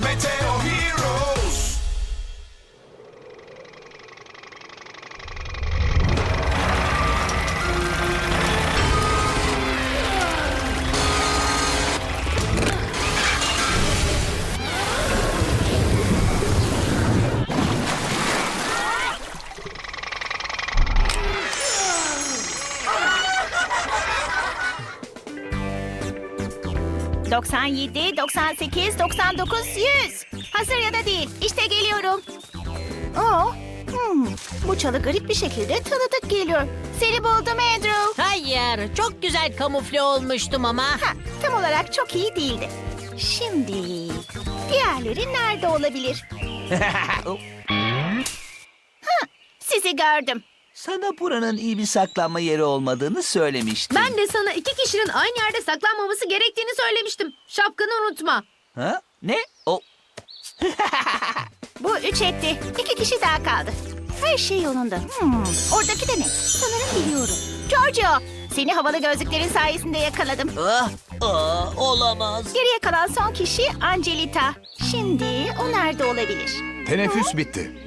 Meteo 97, 98, 99, 100. Hazır ya da değil. İşte geliyorum. Oo, hmm, bu çalı garip bir şekilde tanıdık geliyor. Seni buldum Andrew. Hayır, çok güzel kamufle olmuştum ama. Ha, tam olarak çok iyi değildi. Şimdi diğerleri nerede olabilir? ha, sizi gördüm. Sana buranın iyi bir saklanma yeri olmadığını söylemiştim. Ben de sana iki kişinin aynı yerde saklanmaması gerektiğini söylemiştim. Şapkanı unutma. Ha? Ne? O Bu üç etti. İki kişi daha kaldı. Her şey yolunda. Hmm, oradaki de ne? Sanırım biliyorum. Giorgio, seni havalı gözlüklerin sayesinde yakaladım. ah, ah, olamaz. Geriye kalan son kişi Angelita. Şimdi o nerede olabilir? Teneffüs bitti.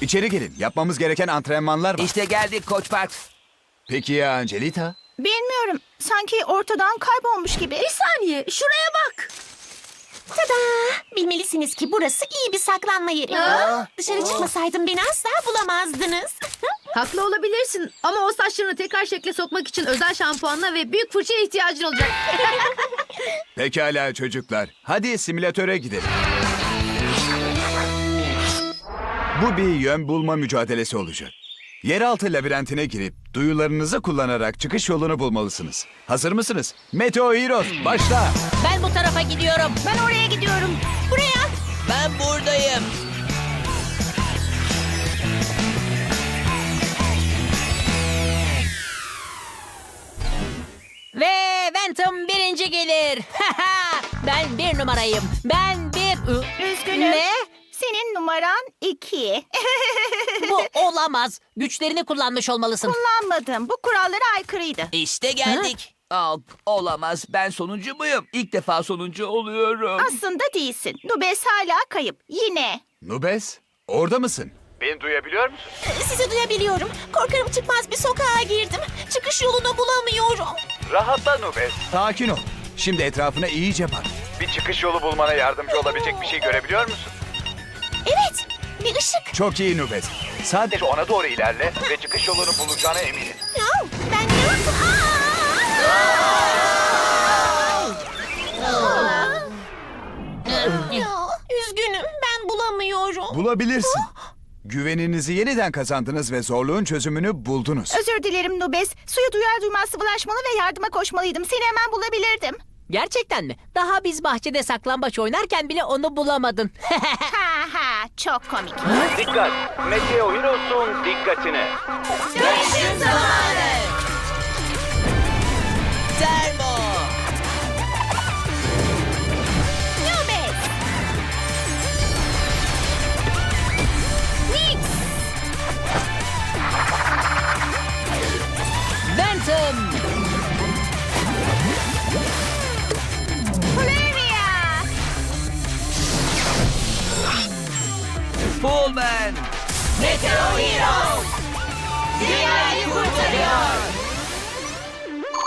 İçeri gelin. Yapmamız gereken antrenmanlar var. İşte geldik Koç Park. Peki ya Angelita? Bilmiyorum. Sanki ortadan kaybolmuş gibi. Bir saniye şuraya bak. Tada! Bilmelisiniz ki burası iyi bir saklanma yeri. Dışarı çıkmasaydım beni asla bulamazdınız. Haklı olabilirsin ama o saçlarını tekrar şekle sokmak için özel şampuanla ve büyük fırçaya ihtiyacın olacak. Pekala çocuklar. Hadi simülatöre gidelim. Bu bir yön bulma mücadelesi olacak. Yeraltı labirentine girip duyularınızı kullanarak çıkış yolunu bulmalısınız. Hazır mısınız? Meteo Heroes başla. Ben bu tarafa gidiyorum. Ben oraya gidiyorum. Buraya. Ben buradayım. Ve Ventum birinci gelir. ben bir numarayım. Ben bir... Üzgünüm. Ne? Senin numaran iki. Bu olamaz. Güçlerini kullanmış olmalısın. Kullanmadım. Bu kurallara aykırıydı. İşte geldik. Aa, olamaz. Ben sonuncu muyum? İlk defa sonuncu oluyorum. Aslında değilsin. Nubes hala kayıp. Yine. Nubes, orada mısın? Beni duyabiliyor musun? Sizi duyabiliyorum. Korkarım çıkmaz bir sokağa girdim. Çıkış yolunu bulamıyorum. Rahatla Nubes. Sakin ol. Şimdi etrafına iyice bak. Bir çıkış yolu bulmana yardımcı olabilecek bir şey görebiliyor musun? Bir ışık. Çok iyi Nubes. Sadece ona doğru ilerle ve çıkış yolunu bulacağına eminim. Ya, ben ne Ya, üzgünüm ben bulamıyorum. Bulabilirsin. Güveninizi yeniden kazandınız ve zorluğun çözümünü buldunuz. Özür dilerim Nubes. Suya duyar duymaz sıvılaşmalı ve yardıma koşmalıydım. Seni hemen bulabilirdim. Gerçekten mi? Daha biz bahçede saklambaç oynarken bile onu bulamadın. Ha ha çok komik. Dikkat! Meteo Heroes'un dikkatine. Termo.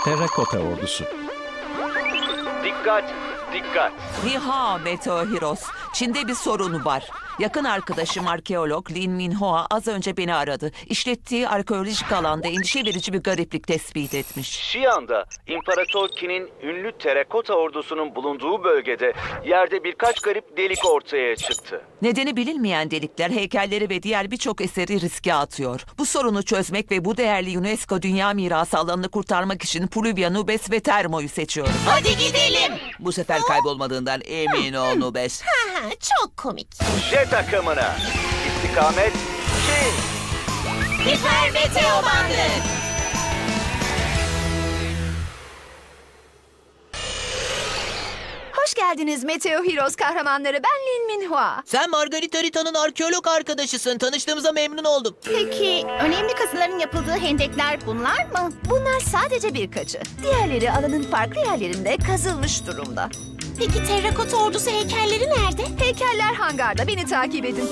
Terrakota ordusu. Dikkat! Dikkat! Niha Meteo Heroes. Çin'de bir sorun var. Yakın arkadaşım arkeolog Lin Minhoa az önce beni aradı. İşlettiği arkeolojik alanda endişe verici bir gariplik tespit etmiş. Şiyan'da İmparator Qin'in ünlü terakota ordusunun bulunduğu bölgede yerde birkaç garip delik ortaya çıktı. Nedeni bilinmeyen delikler heykelleri ve diğer birçok eseri riske atıyor. Bu sorunu çözmek ve bu değerli UNESCO Dünya Mirası alanını kurtarmak için Pluvia, Nubes ve Termo'yu seçiyorum. Hadi gidelim. Bu sefer kaybolmadığından emin ol Nubes. Ha, çok komik. J takımına istikamet Çin! Hiper meteo bandı. Hoş geldiniz Meteo Heroes kahramanları. Ben Lin Minhua. Sen Margarita Rita'nın arkeolog arkadaşısın. Tanıştığımıza memnun oldum. Peki önemli kazıların yapıldığı hendekler bunlar mı? Bunlar sadece birkaçı. Diğerleri alanın farklı yerlerinde kazılmış durumda. Peki terrakota ordusu heykelleri nerede? Heykeller hangarda beni takip edin.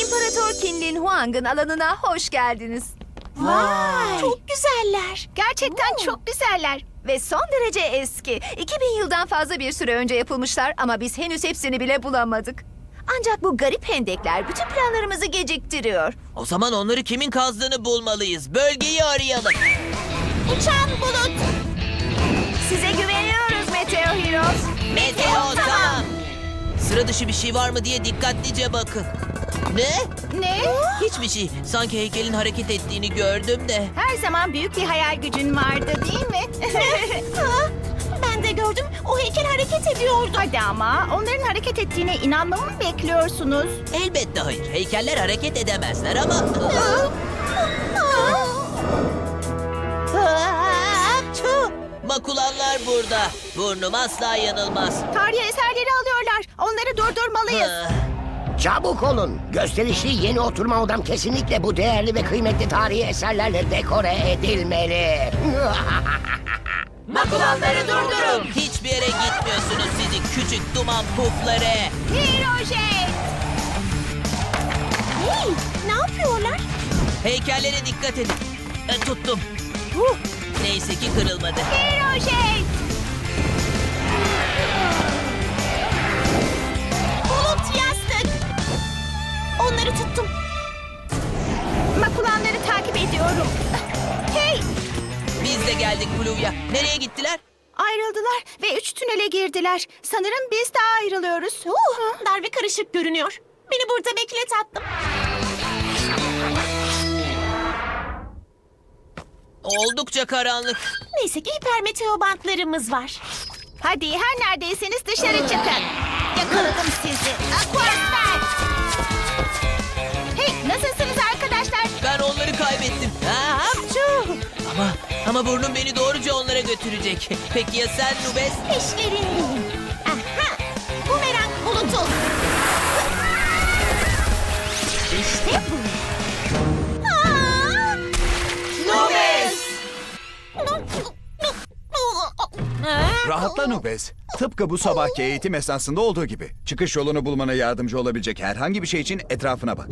İmparator Kinlin Huang'ın alanına hoş geldiniz. Vay. Çok güzeller. Gerçekten çok güzeller. Ve son derece eski. 2000 yıldan fazla bir süre önce yapılmışlar ama biz henüz hepsini bile bulamadık. Ancak bu garip hendekler bütün planlarımızı geciktiriyor. O zaman onları kimin kazdığını bulmalıyız. Bölgeyi arayalım. Uçan bulut. Size güveniyoruz Meteo tamam. Sıra dışı bir şey var mı diye dikkatlice bakın. Ne? Ne? Hiçbir şey. Sanki heykelin hareket ettiğini gördüm de. Her zaman büyük bir hayal gücün vardı değil mi? Ha, ben de gördüm. O heykel hareket ediyordu. Hadi ama onların hareket ettiğine inanmamı mı bekliyorsunuz? Elbette hayır. Heykeller hareket edemezler ama... Makulanlar burada. Burnum asla yanılmaz. Tarihi eserleri alıyorlar. Onları durdurmalıyız. Ah, Çabuk olun. Gösterişli yeni oturma odam kesinlikle bu değerli ve kıymetli tarihi eserlerle dekore edilmeli. Makulanları durdurun. Hiçbir yere gitmiyorsunuz sizi küçük duman pufları. Hirojet! Hey, ne yapıyorlar? Heykellere dikkat edin. E, tuttum. Huh. Neyse ki kırılmadı. Hirojet! Bulut yastık. Onları tuttum. Makulanları takip ediyorum. Hey! Biz de geldik Bluvia. Nereye gittiler? Ayrıldılar ve üç tünele girdiler. Sanırım biz de ayrılıyoruz. Uh, dar ve karışık görünüyor. Beni burada bekle tatlım. Oldukça karanlık. Neyse ki hipermeteo bantlarımız var. Hadi her neredeyseniz dışarı çıkın. Yakaladım sizi. Aquastar! Hey nasılsınız arkadaşlar? Ben onları kaybettim. Ha, hapçu. Ama ama burnum beni doğruca onlara götürecek. Peki ya sen Nubes? Peşlerindeyim. Aha, bumerang bulutu. İşte bu. Rahatla Nubes. Tıpkı bu sabahki eğitim esnasında olduğu gibi. Çıkış yolunu bulmana yardımcı olabilecek herhangi bir şey için etrafına bak.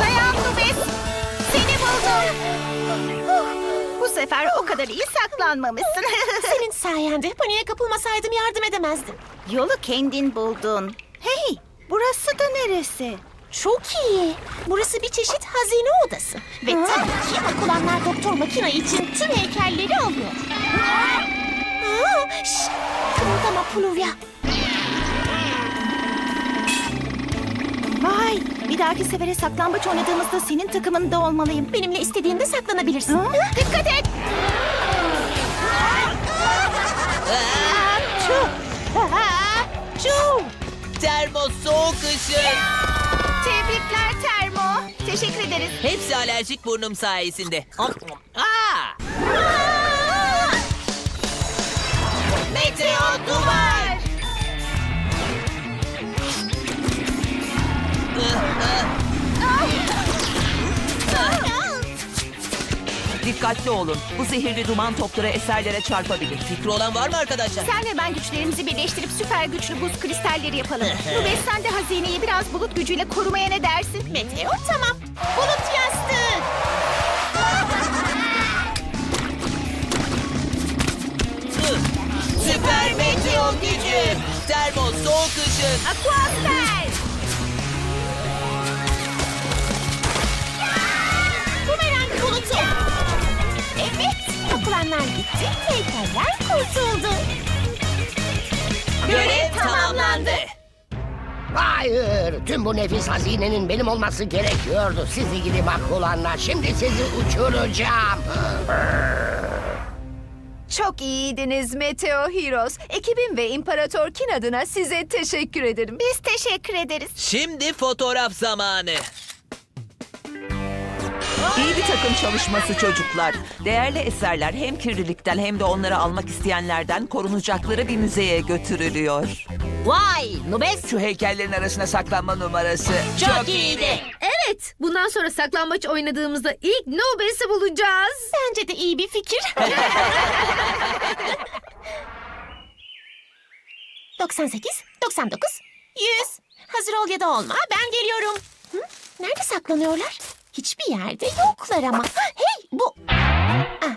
Dayan Nubes. Seni buldum. Bu sefer o kadar iyi saklanmamışsın. Senin sayende paniğe kapılmasaydım yardım edemezdim. Yolu kendin buldun. Hey burası da neresi? Çok iyi. Burası bir çeşit hazine odası. Ve tabii ki makulanlar doktor makina için tüm heykelleri alıyor. Aa, şşt, kımıldama Pluvia. Vay bir dahaki sefere saklambaç oynadığımızda senin takımında olmalıyım. Benimle istediğinde saklanabilirsin. Ha? Dikkat et. Aa, Çu. Işın. Tebrikler Termo. Teşekkür ederiz. Hepsi alerjik burnum sayesinde. Aa! Meteo duvar. Dikkatli olun. Bu zehirli duman topları eserlere çarpabilir. Fikri olan var mı arkadaşlar? Sen ve ben güçlerimizi birleştirip süper güçlü buz kristalleri yapalım. Nubes sen de hazineyi biraz bulut gücüyle korumaya ne dersin? Meteor tamam. Bulut yastığı. Süper meteo gücü. Termos soğuk ışın. Aquastar. Evet. Makulanlar gitti. Heykeller kurtuldu. Görev tamamlandı. Hayır, tüm bu nefis hazinenin benim olması gerekiyordu. Sizi gidi makulanlar, şimdi sizi uçuracağım. Çok iyiydiniz Meteo Heroes. Ekibim ve İmparator Kin adına size teşekkür ederim. Biz teşekkür ederiz. Şimdi fotoğraf zamanı. İyi bir takım çalışması çocuklar. Değerli eserler hem kirlilikten hem de onları almak isteyenlerden korunacakları bir müzeye götürülüyor. Vay Nubes Şu heykellerin arasına saklanma numarası. çok iyiydi. Evet. Bundan sonra saklambaç oynadığımızda ilk Nobel'i bulacağız. Bence de iyi bir fikir. 98, 99, 100. Hazır ol ya da olma. Ben geliyorum. Hı? Nerede saklanıyorlar? Hiçbir yerde yoklar ama. Hey bu... Aha,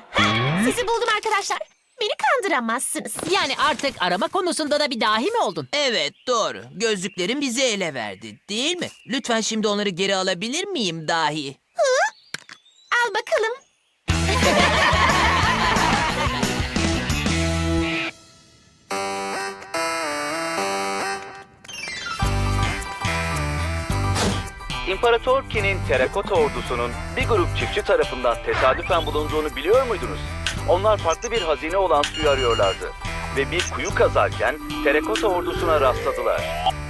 sizi buldum arkadaşlar. Beni kandıramazsınız. Yani artık arama konusunda da bir dahi mi oldun? Evet doğru. Gözlüklerim bizi ele verdi değil mi? Lütfen şimdi onları geri alabilir miyim dahi? Al bakalım. İmparator Qin'in terakota ordusunun bir grup çiftçi tarafından tesadüfen bulunduğunu biliyor muydunuz? Onlar farklı bir hazine olan suyu arıyorlardı. Ve bir kuyu kazarken terakota ordusuna rastladılar.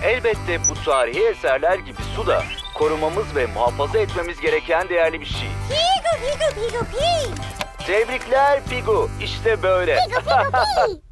Elbette bu tarihi eserler gibi su da korumamız ve muhafaza etmemiz gereken değerli bir şey. Pigu pigu pigu pi. Tebrikler Pigu. İşte böyle. Pigu pigu pi.